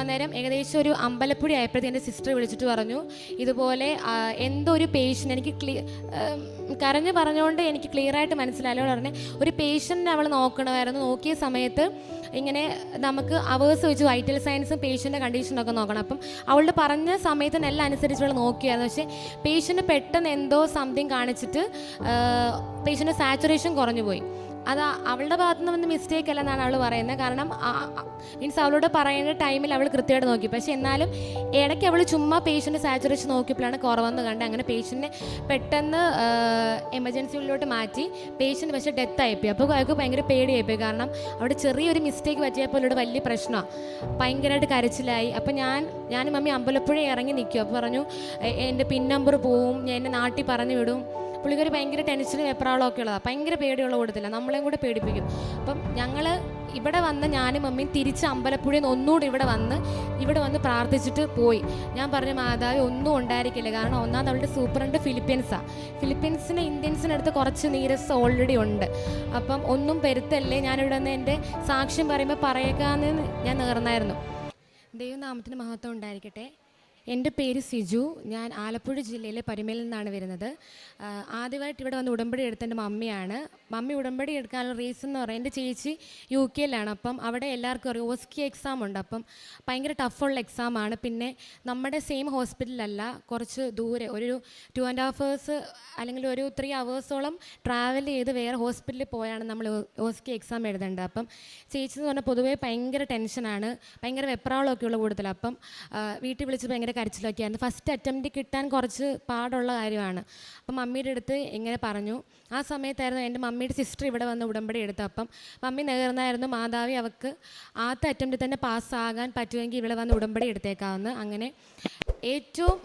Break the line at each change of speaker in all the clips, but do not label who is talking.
അന്നേരം ഏകദേശം ഒരു അമ്പലപ്പുഴ ആയപ്പോഴത്തേക്ക് എന്റെ സിസ്റ്റർ വിളിച്ചിട്ട് പറഞ്ഞു ഇതുപോലെ എന്തോ ഒരു പേഷ്യന്റ് എനിക്ക് ക്ലിയർ കരഞ്ഞ് പറഞ്ഞുകൊണ്ട് എനിക്ക് ക്ലിയർ ആയിട്ട് മനസ്സിലായല്ലോ. പറഞ്ഞ് ഒരു പേഷ്യന്റ് അവൾ നോക്കണമായിരുന്നു. നോക്കിയ സമയത്ത് ഇങ്ങനെ നമുക്ക് അവേഴ്സ് വെച്ച് വൈറ്റൽ സയൻസും പേഷ്യന്റെ കണ്ടീഷനൊക്കെ നോക്കണം. അപ്പം അവളുടെ പറഞ്ഞ സമയത്ത് എല്ലാം അനുസരിച്ച് അവൾ നോക്കിയായിരുന്നു. പക്ഷേ പേഷ്യന്റ് പെട്ടെന്ന് എന്തോ സംതിങ് കാണിച്ചിട്ട് പേഷ്യന്റെ സാച്ചുറേഷൻ കുറഞ്ഞു പോയി. അത് അവളുടെ ഭാഗത്തു നിന്ന് വന്ന മിസ്റ്റേക്ക് അല്ലെന്നാണ് അവൾ പറയുന്നത്. കാരണം മീൻസ് അവളോട് പറയുന്ന ടൈമിൽ അവൾ കൃത്യമായിട്ട് നോക്കി. പക്ഷേ എന്നാലും ഇടയ്ക്ക് അവൾ ചുമ്മാ പേഷ്യന്റ് സാച്ചുറേഷൻ നോക്കിയപ്പോഴാണ് കുറവെന്ന് കണ്ട് അങ്ങനെ പേഷ്യന്റിനെ പെട്ടെന്ന് എമർജൻസിയിലോട്ട് മാറ്റി. പേഷ്യന്റ് പക്ഷേ ഡെത്ത് ആയിപ്പോയി. അപ്പോൾ അയാൾക്ക് ഭയങ്കര പേടിയായിപ്പോയി. കാരണം അവിടെ ചെറിയൊരു മിസ്റ്റേക്ക് പറ്റിയപ്പോൾ ഇവിടെ വലിയ പ്രശ്നമാണ് ഭയങ്കരമായിട്ട് കരച്ചിലായി. അപ്പോൾ ഞാൻ ഞാനും മമ്മി അമ്പലപ്പുഴ ഇറങ്ങി നിൽക്കും അപ്പോൾ പറഞ്ഞു "എ- എന്റെ പിൻ നമ്പർ പോവും. ഞാൻ എന്റെ നാട്ടിൽ പറഞ്ഞു വിടും. പുള്ളിക്കാരി ഭയങ്കര ടെൻഷനും വെപ്രാളമൊക്കെ ഉള്ളതാണ് ഭയങ്കര പേടിയുള്ള കൂടത്തില്ല നമ്മളെയും കൂടെ പേടിപ്പിക്കും. അപ്പം ഞങ്ങൾ ഇവിടെ വന്ന് ഞാനും മമ്മിയും തിരിച്ച് അമ്പലപ്പുഴയിൽ നിന്ന് ഒന്നുകൂടി ഇവിടെ വന്ന് ഇവിടെ വന്ന് പ്രാർത്ഥിച്ചിട്ട് പോയി. ഞാൻ പറഞ്ഞു മാതാവ് ഒന്നും ഉണ്ടായിരിക്കില്ല. കാരണം ഒന്നാമത് അവളുടെ സൂപ്രണ്ട് ഫിലിപ്പീൻസാണ് ഫിലിപ്പീൻസിന് ഇന്ത്യൻസിനടുത്ത് കുറച്ച് നീരസ് ഓൾറെഡി ഉണ്ട്. അപ്പം ഒന്നും പെരുത്തല്ലേ? ഞാനിവിടെ നിന്ന് എന്റെ സാക്ഷ്യം പറയുമ്പോൾ പറയേക്കാന്ന് ഞാൻ നേർന്നായിരുന്നു. ദൈവനാമത്തിന് മഹത്വം ഉണ്ടായിരിക്കട്ടെ. എന്റെ പേര് സിജു. ഞാൻ ആലപ്പുഴ ജില്ലയിലെ പരിമയിൽ നിന്നാണ് വരുന്നത്. ആദ്യമായിട്ട് ഇവിടെ വന്ന് ഉടമ്പടി എടുത്ത എന്റെ മമ്മിയാണ്. മമ്മി ഉടമ്പടി എടുക്കാനുള്ള റീസൺ എന്ന് പറയുന്നത് എന്റെ ചേച്ചി യു കെയിലാണ്. അപ്പം അവിടെ എല്ലാവർക്കും അറിയാം ഓസ്കി എക്സാം ഉണ്ട്. അപ്പം ഭയങ്കര ടഫുള്ള എക്സാമാണ് പിന്നെ നമ്മുടെ സെയിം ഹോസ്പിറ്റലല്ല കുറച്ച് ദൂരെ ഒരു ടു ആൻഡ് ഹാഫ് ഹവേഴ്സ് അല്ലെങ്കിൽ ഒരു ത്രീ അവേഴ്സോളം ട്രാവൽ ചെയ്ത് വേറെ ഹോസ്പിറ്റലിൽ പോയാണ് നമ്മൾ ഓസ്കി എക്സാം എഴുതേണ്ടത്. അപ്പം ചേച്ചി എന്ന് പറഞ്ഞാൽ പൊതുവേ ഭയങ്കര ടെൻഷനാണ് ഭയങ്കര വെപ്രാളമൊക്കെയുള്ള കൂടുതൽ അപ്പം വീട്ടിൽ വിളിച്ച് ഭയങ്കര കരച്ചിലൊക്കെയായിരുന്നു. ഫസ്റ്റ് അറ്റംപ്റ്റ് കിട്ടാൻ കുറച്ച് പാടുള്ള കാര്യമാണ്. അപ്പം മമ്മിയുടെ അടുത്ത് ഇങ്ങനെ പറഞ്ഞു. ആ സമയത്തായിരുന്നു എന്റെ മമ്മിയുടെ സിസ്റ്റർ ഇവിടെ വന്ന് ഉടമ്പടി എടുത്തു അപ്പം മമ്മി നേർന്നായിരുന്നു മാതാവി അവൾക്ക് ആദ്യത്തെ അറ്റംപ്റ്റിൽ തന്നെ പാസ്സാകാൻ പറ്റുമെങ്കിൽ ഇവിടെ വന്ന് ഉടമ്പടി എടുത്തേക്കാവുന്ന അങ്ങനെ ഏറ്റവും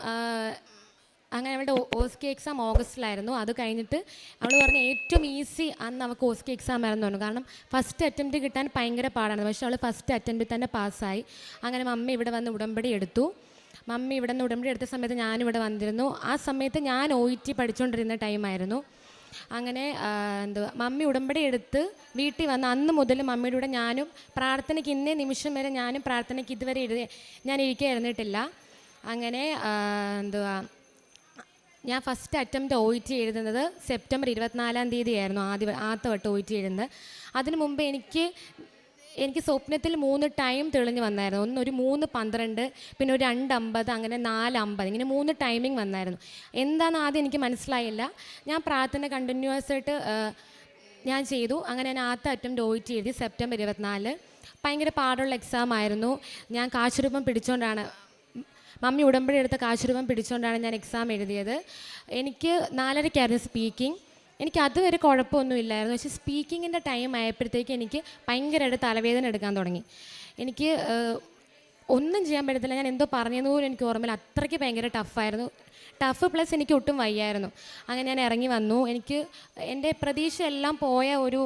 അങ്ങനെ അവളുടെ ഓസ്കി എക്സാം ഓഗസ്റ്റിലായിരുന്നു. അത് കഴിഞ്ഞിട്ട് അവൾ പറഞ്ഞ ഏറ്റവും ഈസി അന്ന് അവൾക്ക് ഓസ്കി എക്സാം ആയിരുന്നു തോന്നുന്നു കാരണം ഫസ്റ്റ് അറ്റംപ്റ്റ് കിട്ടാൻ ഭയങ്കര പാടാണ്. പക്ഷെ അവൾ ഫസ്റ്റ് അറ്റംപ്റ്റിൽ തന്നെ പാസ്സായി അങ്ങനെ മമ്മി ഇവിടെ വന്ന് ഉടമ്പടി എടുത്തു. മമ്മി ഇവിടെ നിന്ന് ഉടമ്പടി എടുത്ത സമയത്ത് ഞാനിവിടെ വന്നിരുന്നു. ആ സമയത്ത് ഞാൻ ഒ ഇ ടി പഠിച്ചുകൊണ്ടിരുന്ന ടൈമായിരുന്നു അങ്ങനെ എന്തുവാ മമ്മി ഉടമ്പടി എടുത്ത് വീട്ടിൽ വന്ന് അന്ന് മുതൽ മമ്മിയുടെ കൂടെ ഞാനും പ്രാർത്ഥനയ്ക്ക് ഇന്നേ നിമിഷം വരെ ഞാനും പ്രാർത്ഥനയ്ക്ക് ഇതുവരെ എഴുതി ഞാൻ ഇരിക്കുക ഇരുന്നിട്ടില്ല അങ്ങനെ എന്തുവാ ഞാൻ first attempt O E T എഴുതുന്നത് സെപ്റ്റംബർ ഇരുപത്തിനാലാം തീയതി ആയിരുന്നു ആദ്യ ആദ്യത്തെ വട്ടം ഒ ഇ ടി എഴുതുന്നത്. അതിനു മുമ്പ് എനിക്ക് എനിക്ക് സ്വപ്നത്തിൽ മൂന്ന് ടൈം തെളിഞ്ഞ് വന്നായിരുന്നു. ഒന്ന് ഒരു മൂന്ന് പന്ത്രണ്ട് പിന്നെ ഒരു രണ്ട് അമ്പത് അങ്ങനെ നാല് അമ്പത് ഇങ്ങനെ മൂന്ന് ടൈമിംഗ് വന്നായിരുന്നു. എന്താണെന്ന് ആദ്യം എനിക്ക് മനസ്സിലായില്ല. ഞാൻ പ്രാർത്ഥന കണ്ടിന്യൂസ് ആയിട്ട് ഞാൻ ചെയ്തു. അങ്ങനെ ഞാൻ ആദ്യത്തെ അറ്റംപ്റ്റ് ഓയിറ്റ് എഴുതി സെപ്റ്റംബർ ഇരുപത്തിനാല്. ഭയങ്കര പാടുള്ള എക്സാം ആയിരുന്നു. ഞാൻ കാശുരൂപം പിടിച്ചുകൊണ്ടാണ് മമ്മി ഉടമ്പടി എടുത്ത കാശുരൂപം പിടിച്ചുകൊണ്ടാണ് ഞാൻ എക്സാം എഴുതിയത്. എനിക്ക് നാലരയ്ക്കായിരുന്നു സ്പീക്കിംഗ് എനിക്ക് അതുവരെ കുഴപ്പമൊന്നും ഇല്ലായിരുന്നു പക്ഷേ സ്പീക്കിങ്ങിന്റെ ടൈം ആയപ്പോഴത്തേക്ക് എനിക്ക് ഭയങ്കരമായിട്ട് തലവേദന എടുക്കാൻ തുടങ്ങി. എനിക്ക് ഒന്നും ചെയ്യാൻ പറ്റത്തില്ല. ഞാൻ എന്തോ പറഞ്ഞതെന്ന് പോലും എനിക്ക് ഓർമ്മയില്ല. അത്രയ്ക്ക് ഭയങ്കര ടഫായിരുന്നു ടഫ് പ്ലസ് എനിക്ക് ഒട്ടും വയ്യായിരുന്നു. അങ്ങനെ ഞാൻ ഇറങ്ങി വന്നു. എനിക്ക് എന്റെ പ്രതീക്ഷ എല്ലാം പോയ ഒരു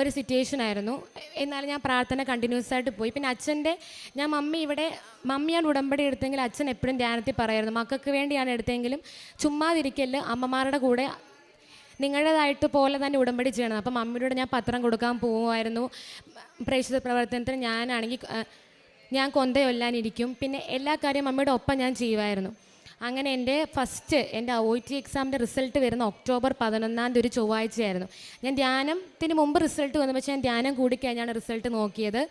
ഒരു സിറ്റുവേഷൻ ആയിരുന്നു. എന്നാലും ഞാൻ പ്രാർത്ഥന കണ്ടിന്യൂസ് ആയിട്ട് പോയി. പിന്നെ അച്ഛന്റെ ഞാൻ മമ്മി ഇവിടെ മമ്മിയാണ് ഉടമ്പടി എടുത്തെങ്കിൽ അച്ഛൻ എപ്പോഴും ധ്യാനത്തിൽ പറയായിരുന്നു. മക്കൾക്ക് വേണ്ടിയാണ് എടുത്തെങ്കിലും ചുമ്മാതിരിക്കൽ അമ്മമാരുടെ കൂടെ നിങ്ങളുടേതായിട്ട് പോലെ തന്നെ ഉടമ്പടി ചെയ്യണം. അപ്പം മമ്മിയോട് ഞാൻ പത്രം കൊടുക്കാൻ പോകുമായിരുന്നു പ്രേക്ഷിത പ്രവർത്തനത്തിന് ഞാനാണെങ്കിൽ ഞാൻ കൊന്തയൊല്ലാനിരിക്കും. പിന്നെ എല്ലാ കാര്യവും മമ്മിയുടെ ഒപ്പം ഞാൻ ചെയ്യുമായിരുന്നു. അങ്ങനെ എന്റെ ഫസ്റ്റ് എന്റെ ഒ ടി എക്സാമിന്റെ റിസൾട്ട് വരുന്ന ഒക്ടോബർ പതിനൊന്നാം തീയതി ഒരു ചൊവ്വാഴ്ചയായിരുന്നു. ഞാൻ ധ്യാനത്തിന് മുമ്പ് റിസൾട്ട് വന്നു. പക്ഷേ ഞാൻ ധ്യാനം കൂടിക്കഴിഞ്ഞാണ് റിസൾട്ട് നോക്കിയത്.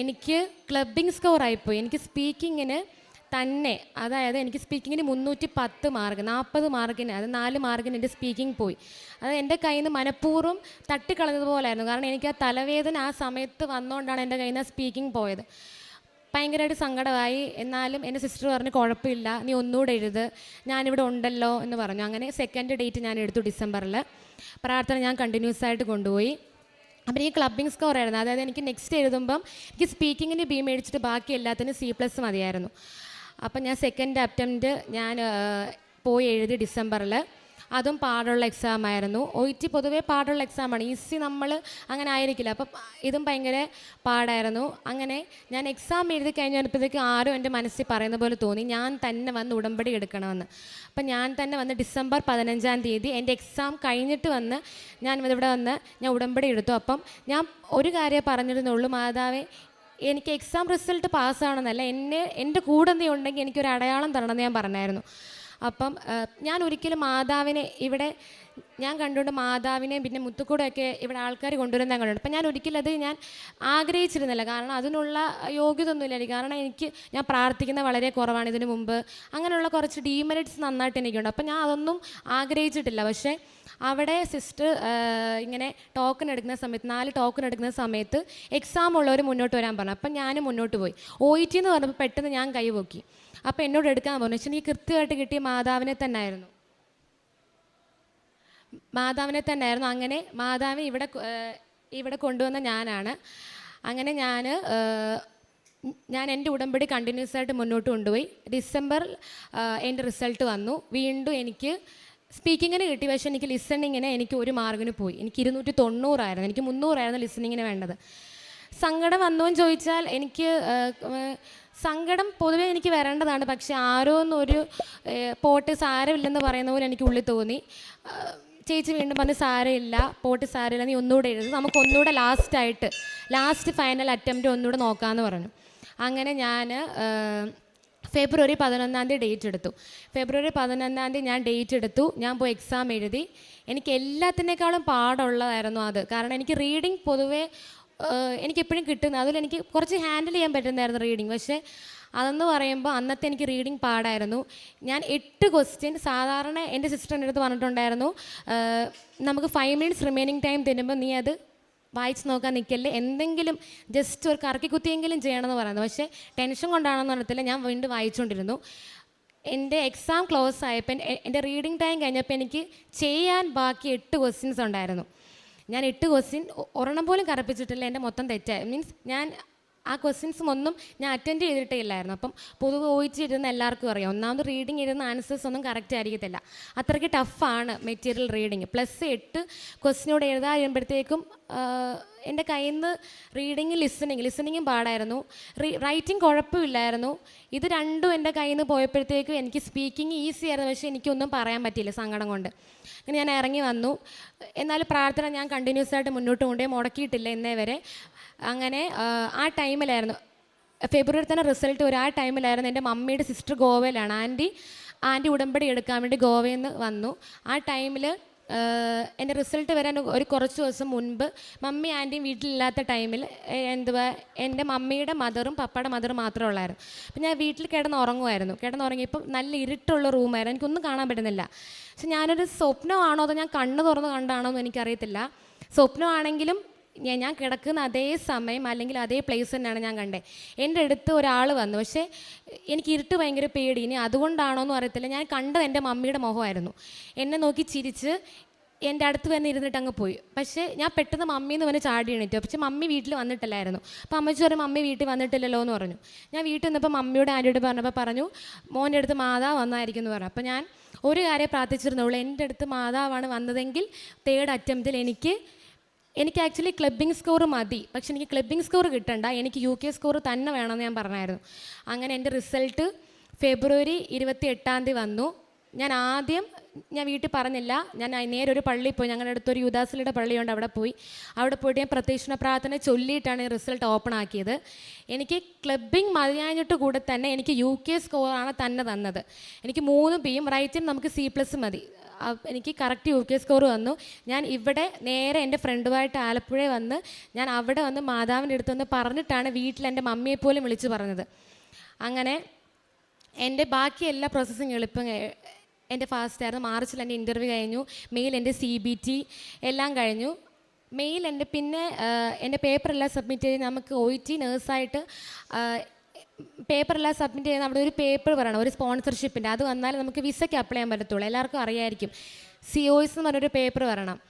എനിക്ക് ക്ലബിംഗ് സ്കോർ ആയിപ്പോയി. എനിക്ക് സ്പീക്കിങ്ങിന് തന്നെ അതായത് എനിക്ക് സ്പീക്കിങ്ങിന് മുന്നൂറ്റി പത്ത് മാർക്ക് നാൽപ്പത് മാർക്കിന് അത് നാല് മാർക്കിന് എന്റെ സ്പീക്കിംഗ് പോയി. അത് എന്റെ കയ്യിൽ നിന്ന് മനഃപൂർവം തട്ടിക്കളഞ്ഞതുപോലായിരുന്നു. കാരണം എനിക്ക് ആ തലവേദന ആ സമയത്ത് വന്നുകൊണ്ടാണ് എന്റെ കയ്യിൽ നിന്ന് സ്പീക്കിംഗ് പോയത്. ഭയങ്കരമായിട്ട് സങ്കടമായി. എന്നാലും എന്റെ സിസ്റ്റർ പറഞ്ഞു കുഴപ്പമില്ല നീ ഒന്നുകൂടെ എഴുത്. ഞാനിവിടെ ഉണ്ടല്ലോ എന്ന് പറഞ്ഞു. അങ്ങനെ സെക്കൻഡ് ഡേറ്റ് ഞാൻ എടുത്തു ഡിസംബറിൽ പ്രാർത്ഥന ഞാൻ കണ്ടിന്യൂസ് ആയിട്ട് കൊണ്ടുപോയി. അപ്പം ഈ ക്ലബിംഗ് സ്കോർ ആയിരുന്നു. അതായത് എനിക്ക് നെക്സ്റ്റ് എഴുതുമ്പം എനിക്ക് സ്പീക്കിങ്ങിന് ബി മേടിച്ചിട്ട് ബാക്കി എല്ലാത്തിനും സി പ്ലസ് മതിയായിരുന്നു. അപ്പം ഞാൻ സെക്കൻഡ് അറ്റംപ്റ്റ് ഞാൻ പോയി എഴുതി ഡിസംബറിൽ അതും പാടുള്ള എക്സാം ആയിരുന്നു. ഒ പാടുള്ള എക്സാമാണ് ഈസി നമ്മൾ അങ്ങനെ ആയിരിക്കില്ല. അപ്പം ഇതും ഭയങ്കര പാടായിരുന്നു. അങ്ങനെ ഞാൻ എക്സാം എഴുതി കഴിഞ്ഞപ്പോഴത്തേക്ക് ആരും എന്റെ മനസ്സിൽ പറയുന്ന പോലെ തോന്നി. ഞാൻ തന്നെ വന്ന് ഉടമ്പടി എടുക്കണമെന്ന്. അപ്പം ഞാൻ തന്നെ വന്ന് ഡിസംബർ പതിനഞ്ചാം തീയതി എന്റെ എക്സാം കഴിഞ്ഞിട്ട് വന്ന് ഞാൻ ഇവിടെ വന്ന് ഞാൻ ഉടമ്പടി എടുത്തു. അപ്പം ഞാൻ ഒരു കാര്യം പറഞ്ഞിരുന്നുള്ളൂ. മാതാവേ എനിക്ക് എക്സാം റിസൾട്ട് പാസ്സാണെന്നല്ല എന്നെ എന്റെ കൂടെ നീ ഉണ്ടെങ്കിൽ എനിക്കൊരു അടയാളം തരണമെന്ന് ഞാൻ പറഞ്ഞായിരുന്നു. അപ്പം ഞാൻ ഒരിക്കലും മാതാവിനെ ഇവിടെ ഞാൻ കണ്ടുകൊണ്ട് മാതാവിനെയും പിന്നെ മുത്തുക്കൂടെയൊക്കെ ഇവിടെ ആൾക്കാർ കൊണ്ടുവരുന്ന ഞാൻ കണ്ടിട്ടുണ്ട്. അപ്പം ഞാൻ ഒരിക്കലും അത് ഞാൻ ആഗ്രഹിച്ചിരുന്നില്ല. കാരണം അതിനുള്ള യോഗ്യത ഒന്നുമില്ല കാരണം എനിക്ക് ഞാൻ പ്രാർത്ഥിക്കുന്ന വളരെ കുറവാണ് ഇതിനു മുമ്പ്. അങ്ങനെയുള്ള കുറച്ച് ഡീമെറിറ്റ്സ് നന്നായിട്ട് എനിക്കുണ്ട്. അപ്പം ഞാൻ അതൊന്നും ആഗ്രഹിച്ചിട്ടില്ല. പക്ഷേ അവിടെ സിസ്റ്റർ ഇങ്ങനെ ടോക്കൺ എടുക്കുന്ന സമയത്ത് നാല് ടോക്കൺ എടുക്കുന്ന സമയത്ത് എക്സാം ഉള്ളവർ മുന്നോട്ട് വരാൻ പറഞ്ഞു. അപ്പം ഞാനും മുന്നോട്ട് പോയി. ഒ ഇ ടി എന്ന് പറഞ്ഞപ്പോൾ പെട്ടെന്ന് ഞാൻ കൈ പൊക്കി. അപ്പോൾ എന്നോട് എടുക്കാൻ പോകുന്നു വെച്ചാൽ എനിക്ക് കൃത്യമായിട്ട് കിട്ടിയ മാതാവിനെ തന്നെ ആയിരുന്നു മാതാവിനെ തന്നെ ആയിരുന്നു അങ്ങനെ മാതാവ് ഇവിടെ ഇവിടെ കൊണ്ടുവന്ന ഞാനാണ്. അങ്ങനെ ഞാൻ ഞാൻ എന്റെ ഉടമ്പടി കണ്ടിന്യൂസ് ആയിട്ട് മുന്നോട്ട് കൊണ്ടുപോയി. ഡിസംബർ എന്റെ റിസൾട്ട് വന്നു. വീണ്ടും എനിക്ക് സ്പീക്കിങ്ങിന് കിട്ടി. പക്ഷേ എനിക്ക് ലിസണിങ്ങിന് എനിക്ക് ഒരു മാർഗിന് പോയി. എനിക്ക് ഇരുന്നൂറ്റി തൊണ്ണൂറായിരുന്നു എനിക്ക് മുന്നൂറായിരുന്നു ലിസണിങ്ങിന് വേണ്ടത്. സങ്കടം വന്നോന്ന് ചോദിച്ചാൽ എനിക്ക് സങ്കടം പൊതുവേ എനിക്ക് വരേണ്ടതാണ്. പക്ഷേ ആരോ എന്നൊരു പോട്ട് സാരമില്ലെന്ന് പറയുന്ന പോലെ എനിക്ക് ഉള്ളിൽ തോന്നി. ചേച്ചി വീണ്ടും പറഞ്ഞ് സാരമില്ല പോട്ട് സാരമില്ല നീ ഒന്നുകൂടെ എഴുതി. നമുക്ക് ഒന്നുകൂടെ ലാസ്റ്റായിട്ട് ലാസ്റ്റ് ഫൈനൽ അറ്റംപ്റ്റ് ഒന്നുകൂടെ നോക്കാമെന്ന് പറഞ്ഞു. അങ്ങനെ ഞാൻ ഫെബ്രുവരി പതിനൊന്നാം തീയതി ഡേറ്റ് എടുത്തു. ഫെബ്രുവരി പതിനൊന്നാം തീയതി ഞാൻ ഡേറ്റ് എടുത്തു. ഞാൻ പോയി എക്സാം എഴുതി. എനിക്ക് എല്ലാത്തിനേക്കാളും പാടുള്ളതായിരുന്നു അത്. കാരണം എനിക്ക് റീഡിങ് പൊതുവേ എനിക്കെപ്പോഴും കിട്ടുന്ന അതിൽ എനിക്ക് കുറച്ച് ഹാൻഡിൽ ചെയ്യാൻ പറ്റുന്നതായിരുന്നു റീഡിങ് പക്ഷേ അതെന്ന് പറയുമ്പോൾ അന്നത്തെ എനിക്ക് റീഡിങ് പാടായിരുന്നു. ഞാൻ എട്ട് ക്വസ്റ്റ്യൻ സാധാരണ എന്റെ സിസ്റ്ററിന്റെ അടുത്ത് പറഞ്ഞിട്ടുണ്ടായിരുന്നു. നമുക്ക് ഫൈവ് മിനിറ്റ്സ് റിമൈനിങ് ടൈം തരുമ്പോൾ നീ അത് വായിച്ച് നോക്കാൻ നിൽക്കല്ലേ എന്തെങ്കിലും ജസ്റ്റ് ഒരു കറക്കി കുത്തിയെങ്കിലും ചെയ്യണമെന്ന് പറയുന്നത് പക്ഷേ ടെൻഷൻ കൊണ്ടാണെന്ന് പറഞ്ഞിട്ടില്ല ഞാൻ വീണ്ടും വായിച്ചുകൊണ്ടിരുന്നു. എന്റെ എക്സാം ക്ലോസ് ആയപ്പോൾ എന്റെ റീഡിങ് ടൈം കഴിഞ്ഞപ്പോൾ എനിക്ക് ചെയ്യാൻ ബാക്കി എട്ട് ക്വസ്റ്റ്യൻസ് ഉണ്ടായിരുന്നു. ഞാൻ എട്ട് ക്വസ്റ്റ്യൻ ഒരെണ്ണം പോലും കറപ്പിച്ചിട്ടില്ല എന്റെ മൊത്തം തെറ്റായി മീൻസ് ഞാൻ ആ ക്വസ്റ്റ്യൻസും ഒന്നും ഞാൻ അറ്റൻഡ് ചെയ്തിട്ടേ ഇല്ലായിരുന്നു. അപ്പം പൊതുവെ ഓയിച്ചിരുന്ന എല്ലാവർക്കും അറിയാം. ഒന്നാമത് റീഡിങ് ഇരുന്ന ആൻസേഴ്സ് ഒന്നും കറക്റ്റ് ആയിരിക്കത്തില്ല. അത്രയ്ക്ക് ടഫാണ് മെറ്റീരിയൽ റീഡിങ് പ്ലസ് എട്ട് ക്വസ്റ്റിനോട് എഴുതാൻ കഴിയുമ്പോഴത്തേക്കും എന്റെ കയ്യിൽ നിന്ന് റീഡിങ് ലിസണിങ് ലിസണിങ്ങും പാടായിരുന്നു. റൈറ്റിംഗ് കുഴപ്പമില്ലായിരുന്നു. ഇത് രണ്ടും എന്റെ കയ്യിൽ നിന്ന് പോയപ്പോഴത്തേക്കും എനിക്ക് സ്പീക്കിംഗ് ഈസി ആയിരുന്നു. പക്ഷേ എനിക്കൊന്നും പറയാൻ പറ്റിയില്ല സങ്കടം കൊണ്ട്. അങ്ങനെ ഞാൻ ഇറങ്ങി വന്നു. എന്നാലും പ്രാർത്ഥന ഞാൻ കണ്ടിന്യൂസ് ആയിട്ട് മുന്നോട്ട് കൊണ്ടേ മുടക്കിയിട്ടില്ല ഇന്നേ വരെ. അങ്ങനെ ആ ടൈമിലായിരുന്നു ഫെബ്രുവരി തന്നെ റിസൾട്ട് വരും. ആ ടൈമിലായിരുന്നു എന്റെ മമ്മിയുടെ സിസ്റ്റർ ഗോവയിലാണ്. ആന്റി ആന്റി ഉടമ്പടി എടുക്കാൻ വേണ്ടി ഗോവയിൽ നിന്ന് വന്നു. ആ ടൈമിൽ എന്റെ റിസൾട്ട് വരാൻ ഒരു കുറച്ച് ദിവസം മുൻപ് മമ്മി ആന്റിയും വീട്ടിലില്ലാത്ത ടൈമിൽ എന്തുവാ എന്റെ മമ്മിയുടെ മദറും പപ്പയുടെ മദറും മാത്രമേ ഉള്ളായിരുന്നു. അപ്പം ഞാൻ വീട്ടിൽ കിടന്ന് ഉറങ്ങുമായിരുന്നു. കിടന്ന് ഉറങ്ങിയപ്പോൾ നല്ല ഇരുട്ടുള്ള റൂമായിരുന്നു. എനിക്കൊന്നും കാണാൻ പറ്റുന്നില്ല. പക്ഷെ ഞാനൊരു സ്വപ്നമാണോ അതോ ഞാൻ കണ്ണ് തുറന്ന് കണ്ടാണോ എന്ന് എനിക്കറിയത്തില്ല. സ്വപ്നമാണെങ്കിലും ഞാൻ ഞാൻ കിടക്കുന്ന അതേ സമയം അല്ലെങ്കിൽ അതേ പ്ലേസ് തന്നെയാണ് ഞാൻ കണ്ടത് എന്റെ അടുത്ത് ഒരാൾ വന്നു. പക്ഷേ എനിക്ക് ഇരുട്ട് ഭയങ്കര പേടി. ഇനി അതുകൊണ്ടാണോ എന്ന് അറിയത്തില്ല. ഞാൻ കണ്ടത് എന്റെ മമ്മിയുടെ മുഖമായിരുന്നു. എന്നെ നോക്കി ചിരിച്ച് എന്റെ അടുത്ത് വന്ന് ഇരുന്നിട്ട് അങ്ങ് പോയി. പക്ഷേ ഞാൻ പെട്ടെന്ന് മമ്മി എന്ന് പറഞ്ഞ് ചാടി എണീറ്റു. പക്ഷേ മമ്മി വീട്ടിൽ വന്നിട്ടില്ലായിരുന്നു. അപ്പോൾ അമ്മച്ചി പറഞ്ഞു മമ്മി വീട്ടിൽ വന്നിട്ടില്ലല്ലോ എന്ന് പറഞ്ഞു. ഞാൻ വീട്ടിൽ നിന്നപ്പോൾ മമ്മിയോട് ആന്റിയോട് പറഞ്ഞപ്പോൾ പറഞ്ഞു മോന്റെ അടുത്ത് മാതാവ് വന്നായിരിക്കും എന്ന് പറഞ്ഞു. അപ്പോൾ ഞാൻ ഒരു കാര്യം പ്രാർത്ഥിച്ചിരുന്നുള്ളൂ. എന്റെ അടുത്ത് മാതാവാണ് വന്നതെങ്കിൽ തേർഡ് അറ്റംപ്റ്റിൽ എനിക്ക് എനിക്ക് ആക്ച്വലി ക്ലബിംഗ് സ്കോർ മതി. പക്ഷെ എനിക്ക് ക്ലബിംഗ് സ്കോർ കിട്ടണ്ട. എനിക്ക് യു കെ സ്കോർ തന്നെ വേണമെന്ന് ഞാൻ പറഞ്ഞായിരുന്നു. അങ്ങനെ എന്റെ റിസൾട്ട് ഫെബ്രുവരി ഇരുപത്തി എട്ടാം തീയതി വന്നു. ഞാൻ ആദ്യം ഞാൻ വീട്ടിൽ പറഞ്ഞില്ല. ഞാൻ നേരെ ഒരു പള്ളിയിൽ പോയി. ഞങ്ങളുടെ അടുത്തൊരു യുദാസിലിയുടെ പള്ളിയുണ്ട് അവിടെ പോയി. അവിടെ പോയിട്ട് ഞാൻ പ്രത്യക്ഷണ പ്രാർത്ഥന ചൊല്ലിയിട്ടാണ് ഈ റിസൾട്ട് ഓപ്പൺ ആക്കിയത്. എനിക്ക് ക്ലബിംഗ് മതിയാഞ്ഞിട്ട് കൂടെ തന്നെ എനിക്ക് യു കെ സ്കോറാണ് തന്നെ തന്നത്. എനിക്ക് മൂന്ന് ബിയും റൈറ്റിനും നമുക്ക് സി പ്ലസ് മതി. എനിക്ക് കറക്റ്റ് യു കെ സ്കോർ വന്നു. ഞാൻ ഇവിടെ നേരെ എന്റെ ഫ്രണ്ടുമായിട്ട് ആലപ്പുഴ വന്ന് ഞാൻ അവിടെ വന്ന് മാതാവിന്റെ അടുത്ത് വന്ന് പറഞ്ഞിട്ടാണ് വീട്ടിൽ എന്റെ മമ്മിയെ പോലും വിളിച്ച് പറഞ്ഞത്. അങ്ങനെ എന്റെ ബാക്കി എല്ലാ പ്രോസസ്സിങ് എളുപ്പം എന്റെ ഫാസ്റ്റ് ആയിരുന്നു. മാർച്ചിൽ എന്റെ ഇന്റർവ്യൂ കഴിഞ്ഞു. മെയിൽ എന്റെ സി ബി ടി എല്ലാം കഴിഞ്ഞു. മെയിൽ എന്റെ പിന്നെ എന്റെ പേപ്പറെല്ലാം സബ്മിറ്റ് ചെയ്ത് നമുക്ക് ഒ ടി നേഴ്സായിട്ട് പേപ്പറെല്ലാം സബ്മിറ്റ് ചെയ്യുന്ന അവിടെ ഒരു പേപ്പർ പറയണം ഒരു സ്പോൺസർഷിപ്പിന്റെ അത് വന്നാൽ നമുക്ക് വിസയ്ക്ക് അപ്ലൈ ചെയ്യാൻ പറ്റത്തുള്ളൂ. എല്ലാവർക്കും അറിയായിരിക്കും. സി ഒയ്സ് എന്ന് പറഞ്ഞൊരു പേപ്പർ വരണം.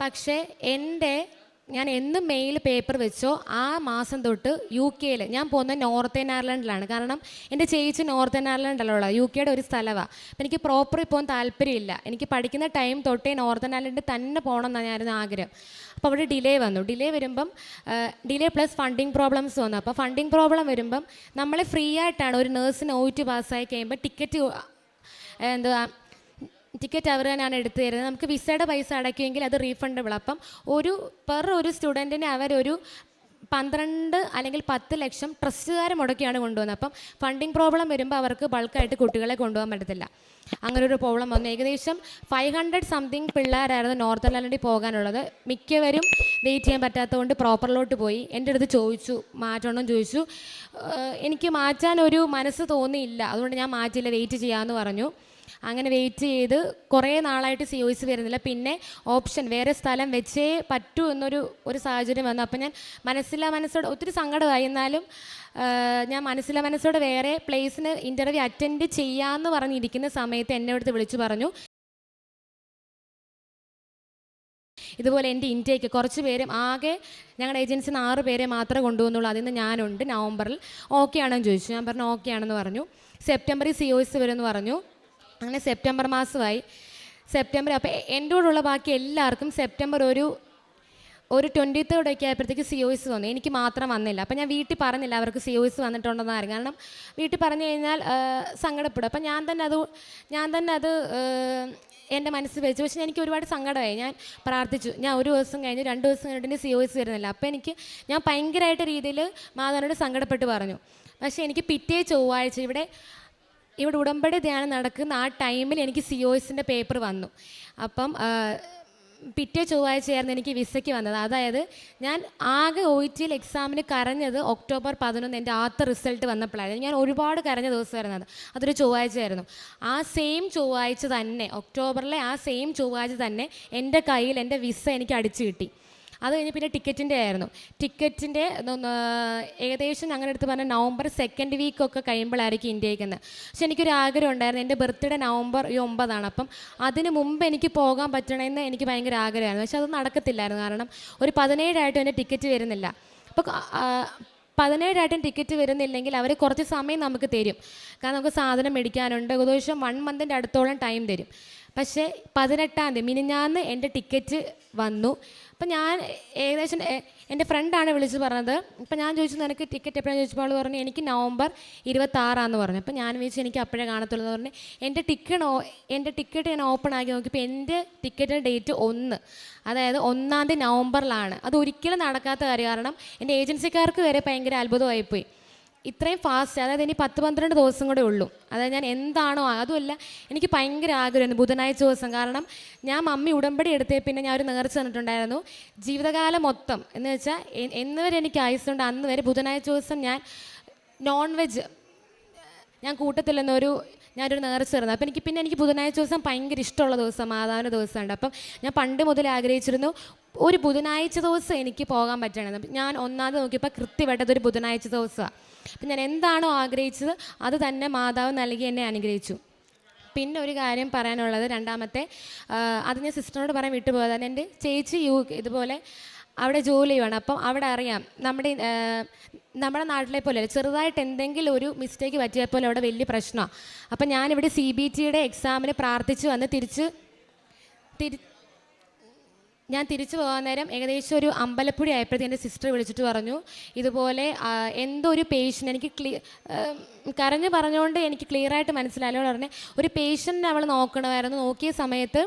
പക്ഷേ എന്റെ ഞാൻ എന്ന് മെയിൽ പേപ്പർ വെച്ചോ ആ മാസം തൊട്ട് യു കെയിൽ ഞാൻ പോകുന്നത് നോർത്തേൺ അയർലൻഡിലാണ് കാരണം എന്റെ ചേച്ചി നോർത്തേൺ അയർലൻഡിലുള്ള യു കെയുടെ ഒരു സ്ഥലമാണ് അപ്പം എനിക്ക് പ്രോപ്പർ പോകാൻ താല്പര്യമില്ല. എനിക്ക് പഠിക്കുന്ന ടൈം തൊട്ടേ നോർത്തേൺ അയർലൻഡിൽ തന്നെ പോകണം എന്നായിരുന്നു ആഗ്രഹം. അപ്പോൾ അവിടെ ഡിലേ വന്നു. ഡിലേ വരുമ്പം ഡിലേ പ്ലസ് ഫണ്ടിങ് പ്രോബ്ലംസ് വന്നു. അപ്പോൾ ഫണ്ടിങ് പ്രോബ്ലം വരുമ്പം നമ്മളെ ഫ്രീ ആയിട്ടാണ് ഒരു നേഴ്സിന് ഒ ടി പാസ്സായി കഴിയുമ്പോൾ ടിക്കറ്റ് എന്താ ടിക്കറ്റ് അവർ തന്നെയാണ് എടുത്തു തരുന്നത്. നമുക്ക് വിസയുടെ പൈസ അടയ്ക്കുമെങ്കിൽ അത് റീഫണ്ടബിൾ അപ്പം ഒരു പെർ ഒരു സ്റ്റുഡന്റിന് അവരൊരു പന്ത്രണ്ട് അല്ലെങ്കിൽ പത്ത് ലക്ഷം ട്രസ്റ്റുകാർ മുടക്കിയാണ് കൊണ്ടുവന്നത്. അപ്പം ഫണ്ടിങ് പ്രോബ്ലം വരുമ്പോൾ അവർക്ക് ബൾക്കായിട്ട് കുട്ടികളെ കൊണ്ടുപോകാൻ പറ്റത്തില്ല. അങ്ങനെ ഒരു പ്രോബ്ലം വന്നു. ഏകദേശം ഫൈവ് ഹൺഡ്രഡ് സംതിങ് പിള്ളേരായിരുന്നു നോർത്ത് അയർലൻഡിൽ പോകാനുള്ളത്. മിക്കവരും വെയിറ്റ് ചെയ്യാൻ പറ്റാത്തതുകൊണ്ട് പ്രോപ്പറിലോട്ട് പോയി. എന്റെ അടുത്ത് ചോദിച്ചു മാറ്റണം ചോദിച്ചു. എനിക്ക് മാറ്റാൻ ഒരു മനസ്സ് തോന്നിയില്ല. അതുകൊണ്ട് ഞാൻ മാറ്റിയില്ല വെയിറ്റ് ചെയ്യാമെന്ന് പറഞ്ഞു. അങ്ങനെ വെയിറ്റ് ചെയ്ത് കുറേ നാളായിട്ട് സി ഒ സി വരുന്നില്ല. പിന്നെ ഓപ്ഷൻ വേറെ സ്ഥലം വെച്ചേ പറ്റൂ എന്നൊരു ഒരു സാഹചര്യം വന്നു. അപ്പം ഞാൻ മനസ്സിലാ മനസ്സോടെ ഒത്തിരി സങ്കടമായി. എന്നാലും ഞാൻ മനസ്സിലാ മനസ്സോടെ വേറെ പ്ലേസിന് ഇന്റർവ്യൂ അറ്റൻഡ് ചെയ്യാമെന്ന് പറഞ്ഞിരിക്കുന്ന സമയത്ത് എന്നെ അടുത്ത് വിളിച്ചു പറഞ്ഞു. ഇതുപോലെ എന്റെ ഇൻടേക്ക് കുറച്ച് പേരും ആകെ ഞങ്ങളുടെ ഏജൻസിയിൽ നിന്ന് ആറ് പേരെ മാത്രമേ കൊണ്ടുപോകുന്നുള്ളൂ അതിൽ നിന്ന് ഞാനുണ്ട് നവംബറിൽ. ഓക്കെ ആണെന്ന് ചോദിച്ചു. ഞാൻ പറഞ്ഞു ഓക്കെ ആണെന്ന് പറഞ്ഞു. സെപ്റ്റംബറിൽ സി ഒ എസ് വരുമെന്ന് പറഞ്ഞു. അങ്ങനെ സെപ്റ്റംബർ മാസമായി. സെപ്റ്റംബർ അപ്പോൾ എന്റെ കൂടെയുള്ള ബാക്കി എല്ലാവർക്കും സെപ്റ്റംബർ ഒരു ഒരു ട്വന്റി തേർഡ് ഒക്കെ ആയപ്പോഴത്തേക്ക് സി ഒ എസ് വന്നു. എനിക്ക് മാത്രം വന്നില്ല. അപ്പം ഞാൻ വീട്ടിൽ പറഞ്ഞില്ല അവർക്ക് സി ഒ എസ് വന്നിട്ടുണ്ടെന്ന് ആരും കാരണം വീട്ടിൽ പറഞ്ഞു കഴിഞ്ഞാൽ സങ്കടപ്പെടും. അപ്പം ഞാൻ തന്നെ അത് ഞാൻ തന്നെ അത് എന്റെ മനസ്സിൽ വെച്ചു. പക്ഷേ എനിക്ക് ഒരുപാട് സങ്കടമായി. ഞാൻ പ്രാർത്ഥിച്ചു. ഞാൻ ഒരു ദിവസം കഴിഞ്ഞ് രണ്ട് ദിവസം കഴിഞ്ഞിട്ട് സി ഒ എസ് വരുന്നില്ല. അപ്പോൾ എനിക്ക് ഞാൻ ഭയങ്കരമായിട്ട് രീതിയിൽ മാതാവിനോട് സങ്കടപ്പെട്ട് പറഞ്ഞു. പക്ഷേ എനിക്ക് പിറ്റേ ചൊവ്വാഴ്ച ഇവിടെ ഇവിടെ ഉടമ്പടി ധ്യാനം നടക്കുന്ന ആ ടൈമിൽ എനിക്ക് സി ഒ എസിന്റെ പേപ്പർ വന്നു. അപ്പം പിറ്റേ ചൊവ്വാഴ്ചയായിരുന്നു എനിക്ക് വിസയ്ക്ക് വന്നത്. അതായത് ഞാൻ ആകെ ഒ ഇ ടിയിൽ എക്സാമിന് കരഞ്ഞത് ഒക്ടോബർ പതിനൊന്ന് എന്റെ ആദ്യത്തെ റിസൾട്ട് വന്നപ്പോഴായിരുന്നു. ഞാൻ ഒരുപാട് കരഞ്ഞ ദിവസമായിരുന്നു അത്. അതൊരു ചൊവ്വാഴ്ചയായിരുന്നു ആ സെയിം ചൊവ്വാഴ്ച തന്നെ ഒക്ടോബറിലെ ആ സെയിം ചൊവ്വാഴ്ച തന്നെ എന്റെ കയ്യിൽ എന്റെ വിസ എനിക്ക് അടിച്ചു കിട്ടി. അത് കഴിഞ്ഞ് പിന്നെ ടിക്കറ്റിന്റെ ആയിരുന്നു. ടിക്കറ്റിന്റെ ഏകദേശം അങ്ങനെ അടുത്ത് പറഞ്ഞാൽ നവംബർ സെക്കൻഡ് വീക്കൊക്കെ കഴിയുമ്പോഴായിരിക്കും ഇന്ത്യയ്ക്കെന്ന് പക്ഷെ എനിക്കൊരു ആഗ്രഹം ഉണ്ടായിരുന്നു. എന്റെ ബർത്ത്ഡേ നവംബർ ഈ ഒമ്പതാണ്. അപ്പം അതിന് മുമ്പ് എനിക്ക് പോകാൻ പറ്റണമെന്ന് എനിക്ക് ഭയങ്കര ആഗ്രഹമായിരുന്നു. പക്ഷെ അത് നടക്കത്തില്ലായിരുന്നു. കാരണം ഒരു പതിനേഴായിട്ടും എന്റെ ടിക്കറ്റ് വരുന്നില്ല. അപ്പോൾ പതിനേഴായിട്ടും ടിക്കറ്റ് വരുന്നില്ലെങ്കിൽ അവർ കുറച്ച് സമയം നമുക്ക് തരും. കാരണം നമുക്ക് സാധനം മേടിക്കാനുണ്ട്. ഏകദേശം വൺ മന്തിന്റെ അടുത്തോളം ടൈം തരും. പക്ഷേ പതിനെട്ടാം തീയതി മിനിഞ്ഞാന്ന് എന്റെ ടിക്കറ്റ് വന്നു. അപ്പം ഞാൻ ഏകദേശം എന്റെ ഫ്രണ്ടാണ് വിളിച്ച് പറഞ്ഞത്. അപ്പം ഞാൻ ചോദിച്ചു നിനക്ക് ടിക്കറ്റ് എപ്പോഴാണ് ചോദിച്ചപ്പോൾ പറഞ്ഞു എനിക്ക് നവംബർ ഇരുപത്താറാന്ന് പറഞ്ഞു. അപ്പം ഞാൻ വിചാരിച്ചു എനിക്ക് അപ്പോഴേ കാണത്തുള്ളൂ. എന്ന് പറഞ്ഞു എന്റെ ടിക്കറ്റ് എന്റെ ടിക്കറ്റ് ഞാൻ ഓപ്പൺ ആക്കി നോക്കിയപ്പോൾ എന്റെ ടിക്കറ്റിന്റെ ഡേറ്റ് ഒന്ന് അതായത് ഒന്നാം തീയതി നവംബറിലാണ്. അത് ഒരിക്കലും നടക്കാത്ത കാര്യം. കാരണം എന്റെ ഏജൻസിക്കാർക്ക് വരെ ഭയങ്കര അത്ഭുതമായിപ്പോയി. ഇത്രയും ഫാസ്റ്റ് അതായത് ഇനി പത്ത് പന്ത്രണ്ട് ദിവസം കൂടെ ഉള്ളൂ. അതായത് ഞാൻ എന്താണോ അതുമല്ല എനിക്ക് ഭയങ്കര ആഗ്രഹമായിരുന്നു ബുധനാഴ്ച ദിവസം. കാരണം ഞാൻ മമ്മി ഉടമ്പടി എടുത്തേ പിന്നെ ഞാൻ ഒരു നേർച്ച തന്നിട്ടുണ്ടായിരുന്നു. ജീവിതകാലം മൊത്തം എന്ന് വെച്ചാൽ എന്ന് വരെ എനിക്ക് ആയുസുണ്ട് അന്ന് വരെ ബുധനാഴ്ച ദിവസം ഞാൻ നോൺ വെജ് ഞാൻ കൂട്ടത്തില്ലെന്നൊരു ഞാനൊരു നേർച്ച തരുന്നത് അപ്പം എനിക്ക് പിന്നെ എനിക്ക് ബുധനാഴ്ച ദിവസം ഭയങ്കര ഇഷ്ടമുള്ള ദിവസം മാതാവിന്റെ ദിവസമുണ്ട്. അപ്പം ഞാൻ പണ്ട് മുതൽ ആഗ്രഹിച്ചിരുന്നു ഒരു ബുധനാഴ്ച ദിവസം എനിക്ക് പോകാൻ പറ്റണമെന്ന് ഞാൻ ഒന്നാമത് നോക്കിയപ്പോൾ കൃത്യമായിട്ട് അതൊരു ബുധനാഴ്ച ദിവസമാണ് അപ്പം ഞാൻ എന്താണോ ആഗ്രഹിച്ചത് അത് തന്നെ മാതാവ് നൽകി എന്നെ അനുഗ്രഹിച്ചു. പിന്നെ ഒരു കാര്യം പറയാനുള്ളത് രണ്ടാമത്തെ അത് ഞാൻ സിസ്റ്ററിനോട് പറയാൻ വിട്ടുപോയതാണ് എന്റെ ചേച്ചി യു ഇതുപോലെ അവിടെ ജോലി ചെയ്യുവാണ്. അപ്പം അവിടെ അറിയാം നമ്മുടെ നമ്മുടെ നാട്ടിലെ പോലെ ചെറുതായിട്ട് എന്തെങ്കിലും ഒരു മിസ്റ്റേക്ക് പറ്റിയാൽ പോലെ അവിടെ വലിയ പ്രശ്നമാണ് അപ്പം ഞാനിവിടെ സി ബി ടിയുടെ എക്സാമിന് പ്രാർത്ഥിച്ച് വന്ന് തിരിച്ച് തിരി ഞാൻ തിരിച്ചു പോകാൻ നേരം ഏകദേശം ഒരു അമ്പലപ്പുഴ ആയപ്പോഴത്തേക്ക് എന്റെ സിസ്റ്റർ വിളിച്ചിട്ട് പറഞ്ഞു ഇതുപോലെ എന്തോ ഒരു പേഷ്യന്റ് എനിക്ക് ക്ലിയർ കരഞ്ഞ് പറഞ്ഞുകൊണ്ട് എനിക്ക് ക്ലിയർ ആയിട്ട് മനസ്സിലായല്ലോ. പറഞ്ഞ് ഒരു പേഷ്യന്റിനെ അവൾ നോക്കണമായിരുന്നു. നോക്കിയ സമയത്ത്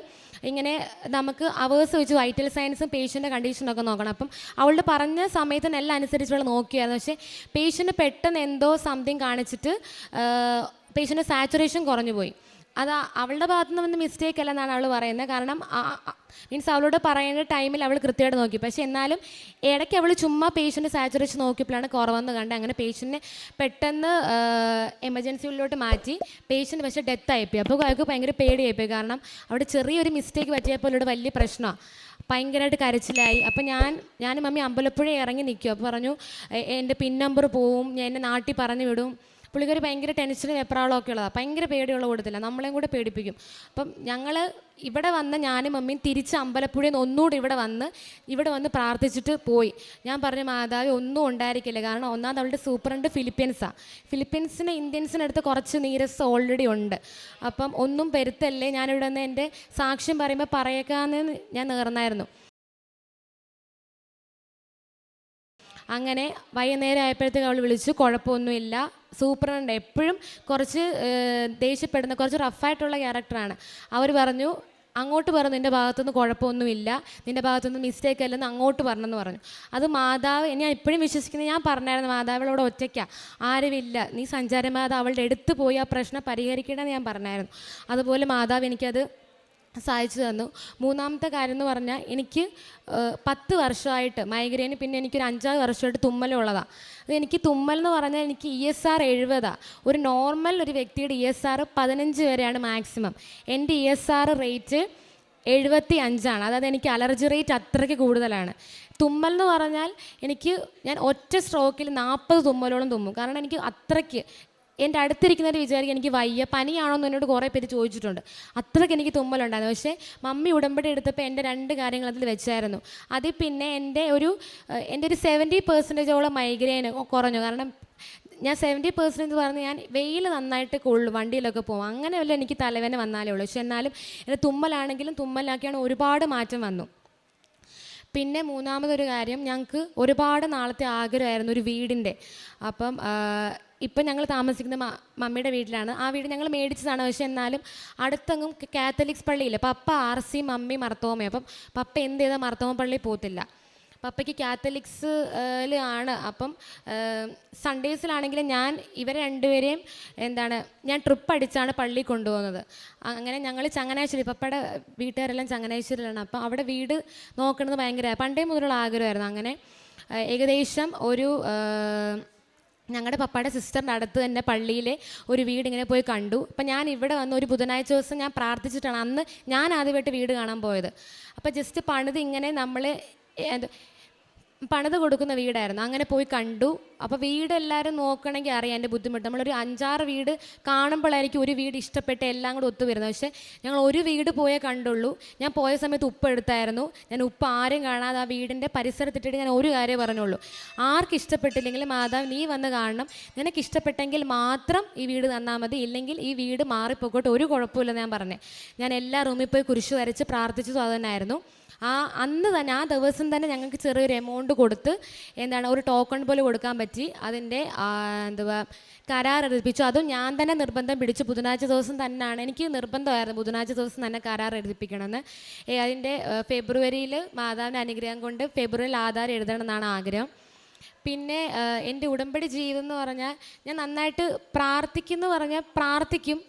ഇങ്ങനെ നമുക്ക് അവേഴ്സ് വെച്ച് വൈറ്റൽ സയൻസും പേഷ്യന്റെ കണ്ടീഷനൊക്കെ നോക്കണം. അപ്പം അവളുടെ പറഞ്ഞ സമയത്തിന് എല്ലാം അനുസരിച്ച് അവൾ നോക്കിയായിരുന്നു. പക്ഷേ പേഷ്യന്റ് പെട്ടെന്ന് എന്തോ സംതിങ് കാണിച്ചിട്ട് പേഷ്യന്റെ സാച്ചുറേഷൻ കുറഞ്ഞു പോയി. അത് അവളുടെ ഭാഗത്തു നിന്ന് മിസ്റ്റേക്ക് അല്ലെന്നാണ് അവൾ പറയുന്നത്. കാരണം മീൻസ് അവളോട് പറയുന്ന ടൈമിൽ അവൾ കൃത്യമായിട്ട് നോക്കി. പക്ഷേ എന്നാലും ഇടയ്ക്ക് അവൾ ചുമ്മാ പേഷ്യന്റ് സാച്ചുറേഷൻ നോക്കിയപ്പോഴാണ് കുറവെന്ന് കണ്ട് അങ്ങനെ പേഷ്യന്റിനെ പെട്ടെന്ന് എമർജൻസി എമർജൻസിയിലോട്ട് മാറ്റി പേഷ്യന്റ് പക്ഷേ ഡെത്ത് ആയിപ്പോയി. അപ്പോൾ അയാൾക്ക് ഭയങ്കര പേടിയായിപ്പോയി. കാരണം അവിടെ ചെറിയൊരു മിസ്റ്റേക്ക് പറ്റിയപ്പോൾ ഇവിടെ വലിയ പ്രശ്നമാണ് ഭയങ്കരമായിട്ട് കരച്ചിലായി. അപ്പം ഞാൻ ഞാനും മമ്മി അമ്പലപ്പുഴ ഇറങ്ങി നിൽക്കും അപ്പോൾ പറഞ്ഞു "എ- എന്റെ പിൻ നമ്പർ പോവും. ഞാൻ എന്റെ നാട്ടിൽ പറഞ്ഞു വിടും. പുള്ളിക്കാരി ഭയങ്കര ടെൻഷനും വെപ്രാളവും ഒക്കെ ഉള്ളതാണ് ഭയങ്കര പേടിയുള്ള കൂടത്തില്ല നമ്മളെയും കൂടെ പേടിപ്പിക്കും. അപ്പം ഞങ്ങൾ ഇവിടെ വന്ന് ഞാനും മമ്മിയും തിരിച്ച് അമ്പലപ്പുഴയിൽ നിന്ന് ഒന്നുകൂടി ഇവിടെ വന്ന് ഇവിടെ വന്ന് പ്രാർത്ഥിച്ചിട്ട് പോയി. ഞാൻ പറഞ്ഞു മാതാവി ഒന്നും ഉണ്ടായിരിക്കില്ല. കാരണം ഒന്നാമത് അവളുടെ സൂപ്പറുണ്ട് ഫിലിപ്പീൻസാണ് ഫിലിപ്പീൻസിന് ഇന്ത്യൻസിനടുത്ത് കുറച്ച് നീരസ് ഓൾറെഡി ഉണ്ട്. അപ്പം ഒന്നും പെരുത്തല്ലേ ഞാനിവിടെ നിന്ന് എന്റെ സാക്ഷ്യം പറയുമ്പോൾ പറയേക്കാന്ന് ഞാൻ നേർന്നായിരുന്നു. അങ്ങനെ വൈകുന്നേരം ആയപ്പോഴത്തേക്ക് അവൾ വിളിച്ചു. കുഴപ്പമൊന്നുമില്ല. സൂപ്പറുണ്ട് എപ്പോഴും കുറച്ച് ദേഷ്യപ്പെടുന്ന കുറച്ച് റഫായിട്ടുള്ള ക്യാരക്ടറാണ്. അവർ പറഞ്ഞു അങ്ങോട്ട് പറഞ്ഞു നിന്റെ ഭാഗത്തുനിന്ന് കുഴപ്പമൊന്നുമില്ല. നിന്റെ ഭാഗത്തുനിന്ന് മിസ്റ്റേക്ക് അല്ലെന്ന് അങ്ങോട്ട് പറഞ്ഞെന്ന് പറഞ്ഞു. അത് മാതാവ് ഞാൻ ഇപ്പോഴും വിശ്വസിക്കുന്നത് ഞാൻ പറഞ്ഞായിരുന്നു മാതാവിളോട് ഒറ്റയ്ക്കാണ് ആരുമില്ല. നീ സഞ്ചാരമാതാവ് അവളുടെ അടുത്ത് പോയി ആ പ്രശ്നം പരിഹരിക്കണമെന്ന് ഞാൻ പറഞ്ഞായിരുന്നു. അതുപോലെ മാതാവ് എനിക്കത് സഹായിച്ചു തന്നു. മൂന്നാമത്തെ കാര്യം എന്ന് പറഞ്ഞാൽ എനിക്ക് പത്ത് വർഷമായിട്ട് മൈഗ്രെയിന് പിന്നെ എനിക്കൊരു അഞ്ചാറ് വർഷമായിട്ട് തുമ്മലുള്ളതാണ് അത് എനിക്ക് തുമ്മൽ എന്ന് പറഞ്ഞാൽ എനിക്ക് ഇ എസ് ആർ എഴുപതാണ് ഒരു നോർമൽ ഒരു വ്യക്തിയുടെ ഇ എസ് ആർ പതിനഞ്ച് വരെയാണ് മാക്സിമം. എന്റെ ഇ എസ് ആർ റേറ്റ് എഴുപത്തി അഞ്ചാണ് അതായത് എനിക്ക് അലർജി റേറ്റ് അത്രയ്ക്ക് കൂടുതലാണ്. തുമ്മൽ എന്ന് പറഞ്ഞാൽ എനിക്ക് ഞാൻ ഒറ്റ സ്ട്രോക്കിൽ നാൽപ്പത് തുമ്മലോളം തുമ്മും. കാരണം എനിക്ക് അത്രയ്ക്ക് എന്റെ അടുത്തിരിക്കുന്നവർ വിചാരിക്കും എനിക്ക് വയ്യ പനിയാണോ എന്ന് എന്നോട് കുറേ പേര് ചോദിച്ചിട്ടുണ്ട്. അത്രയ്ക്ക് എനിക്ക് തുമ്മലുണ്ടായിരുന്നു. പക്ഷേ മമ്മി ഉടമ്പടി എടുത്തപ്പോൾ എന്റെ രണ്ട് കാര്യങ്ങൾ അതിൽ വെച്ചായിരുന്നു. അതിൽ പിന്നെ എന്റെ ഒരു എന്റെ ഒരു സെവന്റി പെർസെന്റേജോളം മൈഗ്രെയിൻ കുറഞ്ഞു. കാരണം ഞാൻ സെവന്റി പെർസെന്റേജ് പറഞ്ഞ് ഞാൻ വെയിൽ നന്നായിട്ട് കൊള്ളു വണ്ടിയിലൊക്കെ പോകും. അങ്ങനെ വല്ല എനിക്ക് തലവേദന വന്നാലേ ഉള്ളൂ. പക്ഷെ എന്നാലും എന്റെ തുമ്മലാണെങ്കിലും തുമ്മലാക്കിയാണ് ഒരുപാട് മാറ്റം വന്നു. പിന്നെ മൂന്നാമതൊരു കാര്യം ഞങ്ങൾക്ക് ഒരുപാട് നാളത്തെ ആഗ്രഹമായിരുന്നു ഒരു വീടിന്റെ. അപ്പം ഇപ്പം ഞങ്ങൾ താമസിക്കുന്ന മമ്മിയുടെ വീട്ടിലാണ്. ആ വീട് ഞങ്ങൾ മേടിച്ചതാണ്. പക്ഷെ എന്നാലും അടുത്തെങ്ങും Catholics പള്ളിയില്ല? Papa R C mummy Marthoma. അപ്പം പപ്പ എന്ത് ചെയ്താൽ മർത്തോമ പള്ളി പോകത്തില്ല പപ്പയ്ക്ക് കാത്തലിക്സ് ആണ്. അപ്പം സൺഡേസിലാണെങ്കിൽ ഞാൻ ഇവരെ രണ്ടുപേരെയും എന്താണ് ഞാൻ ട്രിപ്പ് അടിച്ചാണ് പള്ളി കൊണ്ടുപോകുന്നത്. അങ്ങനെ ഞങ്ങൾ ചങ്ങനാശ്ശേരി പപ്പയുടെ വീട്ടുകാരെല്ലാം ചങ്ങനാശ്ശേരിയിലാണ്. അപ്പം അവിടെ വീട് നോക്കുന്നത് ഭയങ്കര പണ്ടേ മുതലുള്ള ആഗ്രഹമായിരുന്നു. അങ്ങനെ ഏകദേശം ഒരു ഞങ്ങളുടെ പപ്പയുടെ സിസ്റ്ററിന്റെ അടുത്ത് തന്നെ പള്ളിയിലെ ഒരു വീട് ഇങ്ങനെ പോയി കണ്ടു. അപ്പം ഞാൻ ഇവിടെ വന്ന് ഒരു ബുധനാഴ്ച ദിവസം ഞാൻ പ്രാർത്ഥിച്ചിട്ടാണ് അന്ന് ഞാൻ ആദ്യമായിട്ട് വീട് കാണാൻ പോയത്. അപ്പോൾ ജസ്റ്റ് പണിത് ഇങ്ങനെ നമ്മൾ പണിത് കൊടുക്കുന്ന വീടായിരുന്നു. അങ്ങനെ പോയി കണ്ടു. അപ്പോൾ വീട് എല്ലാവരും നോക്കണമെങ്കിൽ അറിയാം എന്റെ ബുദ്ധിമുട്ട്. നമ്മളൊരു അഞ്ചാറ് വീട് കാണുമ്പോഴായിരിക്കും ഒരു വീട് ഇഷ്ടപ്പെട്ട് എല്ലാം കൂടെ ഒത്തു വരുന്നത്. പക്ഷേ ഞങ്ങൾ ഒരു വീട് പോയേ കണ്ടുള്ളൂ. ഞാൻ പോയ സമയത്ത് ഉപ്പ് എടുത്തായിരുന്നു. ഞാൻ ഉപ്പ് ആരും കാണാതെ ആ വീടിന്റെ പരിസരത്തിട്ടിട്ട് ഞാൻ ഒരു കാര്യം പറഞ്ഞുള്ളൂ. ആർക്ക് ഇഷ്ടപ്പെട്ടില്ലെങ്കിൽ മാതാവ് നീ വന്ന് കാണണം. നിനക്ക് ഇഷ്ടപ്പെട്ടെങ്കിൽ മാത്രം ഈ വീട് തന്നാൽ മതി. ഇല്ലെങ്കിൽ ഈ വീട് മാറിപ്പോക്കോട്ടെ. ഒരു കുഴപ്പമില്ലെന്ന് ഞാൻ പറഞ്ഞേ. ഞാൻ എല്ലാ റൂമിൽ പോയി കുരിശ് വരച്ച് പ്രാർത്ഥിച്ചതും അത് തന്നെയായിരുന്നു ആ അന്ന് തന്നെ ആ ദിവസം തന്നെ ഞങ്ങൾക്ക് ചെറിയൊരു എമൗണ്ട് കൊടുത്ത് എന്താണ് ഒരു ടോക്കൺ പോലെ കൊടുക്കാൻ പറ്റി. അതിന്റെ എന്താ എന്തുവാ കരാർ എഴുതിപ്പിച്ചു അതും ഞാൻ തന്നെ നിർബന്ധം പിടിച്ചു ബുധനാഴ്ച ദിവസം തന്നെയാണ് എനിക്ക് നിർബന്ധമായിരുന്നു ബുധനാഴ്ച ദിവസം തന്നെ കരാർ എഴുതിപ്പിക്കണമെന്ന് അതിന്റെ ഫെബ്രുവരിയിൽ മാതാവിന്റെ അനുഗ്രഹം കൊണ്ട് ഫെബ്രുവരിയിൽ ആധാരം എഴുതണമെന്നാണ് ആഗ്രഹം. പിന്നെ എന്റെ ഉടമ്പടി ജീവിതം എന്ന് പറഞ്ഞാൽ ഞാൻ നന്നായിട്ട് പ്രാർത്ഥിക്കുന്നു പറഞ്ഞാൽ പ്രാർത്ഥിക്കും.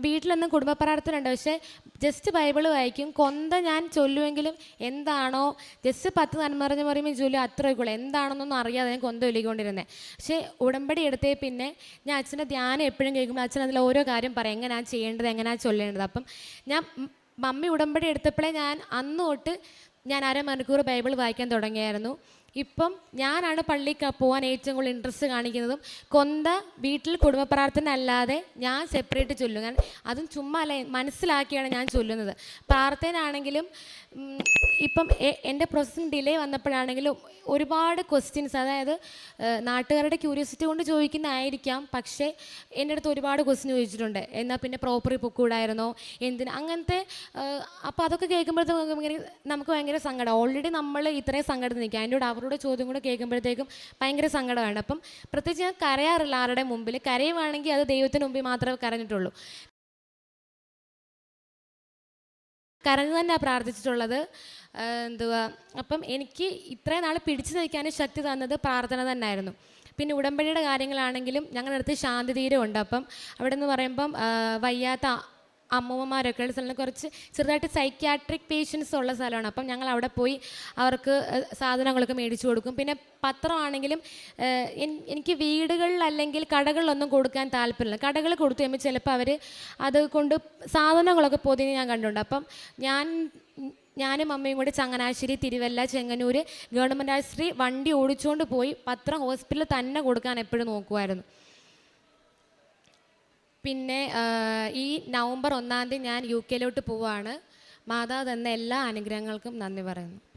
വീട്ടിലൊന്നും കുടുംബ പ്രാർത്ഥനയുണ്ട് പക്ഷേ ജസ്റ്റ് ബൈബിൾ വായിക്കും. കൊന്ത ഞാൻ ചൊല്ലുമെങ്കിലും എന്താണോ? ജസ്റ്റ് പത്ത് നന്മറിഞ്ഞ് പറയുമ്പോൾ ചൊല്ലും അത്രയൊക്കെയുള്ളൂ എന്താണെന്നൊന്നും അറിയാതെ ഞാൻ കൊന്ത ചൊല്ലിക്കൊണ്ടിരുന്നത് പക്ഷേ ഉടമ്പടി എടുത്തേ പിന്നെ ഞാൻ അച്ഛന്റെ ധ്യാനം എപ്പോഴും കേൾക്കുമ്പോൾ അച്ഛൻ അതിൽ ഓരോ കാര്യം പറയും. എങ്ങനെയാണ് ചെയ്യേണ്ടത്? എങ്ങനെയാണ് ചൊല്ലേണ്ടത്? അപ്പം ഞാൻ മമ്മി ഉടമ്പടി എടുത്തപ്പോഴേ ഞാൻ അന്ന് തൊട്ട് ഞാൻ അരമണിക്കൂർ ബൈബിൾ വായിക്കാൻ തുടങ്ങിയായിരുന്നു. ഇപ്പം ഞാനാണ് പള്ളിക്ക് പോകാൻ ഏറ്റവും കൂടുതൽ ഇൻട്രസ്റ്റ് കാണിക്കുന്നതും. കൊന്ത വീട്ടിൽ കുടുംബ പ്രാർത്ഥന അല്ലാതെ ഞാൻ സെപ്പറേറ്റ് ചൊല്ലും. ഞാൻ അതും ചുമ്മാ അല്ല മനസ്സിലാക്കിയാണ് ഞാൻ ചൊല്ലുന്നത്. പ്രാർത്ഥന ആണെങ്കിലും ഇപ്പം എന്റെ പ്രോസസ്സിങ് ഡിലേ വന്നപ്പോഴാണെങ്കിലും ഒരുപാട് ക്വസ്റ്റ്യൻസ് അതായത് നാട്ടുകാരുടെ ക്യൂരിയോസിറ്റി കൊണ്ട് ചോദിക്കുന്നതായിരിക്കാം. പക്ഷേ എന്റെ അടുത്ത് ഒരുപാട് ക്വസ്റ്റ്യൻ ചോദിച്ചിട്ടുണ്ട്. എന്നാൽ പിന്നെ പ്രോപ്പറി പൊക്കൂടായിരുന്നോ എന്തിന്? അങ്ങനത്തെ അപ്പോൾ അതൊക്കെ കേൾക്കുമ്പോഴത്തേക്കും നമുക്ക് ഭയങ്കര സങ്കടം. ഓൾറെഡി നമ്മൾ ഇത്രയും സങ്കടം നിൽക്കുക അതിന്റെ കൂടെ അവരുടെ ചോദ്യം കൂടെ കേൾക്കുമ്പോഴത്തേക്കും ഭയങ്കര സങ്കടമാണ്. അപ്പം പ്രത്യേകിച്ച് ഞാൻ കരയാറില്ല ആരുടെ മുമ്പിൽ. കരയുവാണെങ്കിൽ അത് ദൈവത്തിന് മുമ്പിൽ മാത്രമേ കരഞ്ഞിട്ടുള്ളൂ. കരഞ്ഞു തന്നെ പ്രാർത്ഥിച്ചിട്ടുള്ളത്. എന്തുവാ? അപ്പം എനിക്ക് ഇത്രയും നാൾ പിടിച്ചു നിൽക്കാനും ശക്തി തന്നത് പ്രാർത്ഥന തന്നെയായിരുന്നു. പിന്നെ ഉടമ്പടിയുടെ കാര്യങ്ങളാണെങ്കിലും ഞങ്ങളുടെ അടുത്ത് ശാന്തി ഉണ്ട്. അപ്പം അവിടെ നിന്ന് പറയുമ്പം വയ്യാത്ത അമ്മൂമ്മമാരൊക്കെ ഉള്ള സ്ഥലം കുറച്ച് ചെറുതായിട്ട് സൈക്യാട്രിക് പേഷ്യൻസ് ഉള്ള സ്ഥലമാണ്. അപ്പം ഞങ്ങൾ അവിടെ പോയി അവർക്ക് സാധനങ്ങളൊക്കെ മേടിച്ചു കൊടുക്കും. പിന്നെ പത്രമാണെങ്കിലും എനിക്ക് വീടുകളിൽ അല്ലെങ്കിൽ കടകളിലൊന്നും കൊടുക്കാൻ താല്പര്യമില്ല. കടകൾ കൊടുത്തു കഴിയുമ്പോൾ ചിലപ്പോൾ അവർ അത് കൊണ്ട് സാധനങ്ങളൊക്കെ പൊതിഞ്ഞ് ഞാൻ കണ്ടിട്ടുണ്ട്. അപ്പം ഞാൻ ഞാനും അമ്മയും കൂടി ചങ്ങനാശ്ശേരി തിരുവല്ല ചെങ്ങന്നൂർ ഗവൺമെന്റ് ആശുപത്രി വണ്ടി ഓടിച്ചുകൊണ്ട് പോയി പത്രം ഹോസ്പിറ്റലിൽ തന്നെ കൊടുക്കാൻ എപ്പോഴും നോക്കുമായിരുന്നു. പിന്നെ ഈ നവംബർ ഒന്നാം തീയതി ഞാൻ യു കെയിലോട്ട് പോവുകയാണ് മാതാവ് തന്ന എല്ലാ അനുഗ്രഹങ്ങൾക്കും നന്ദി പറയുന്നു.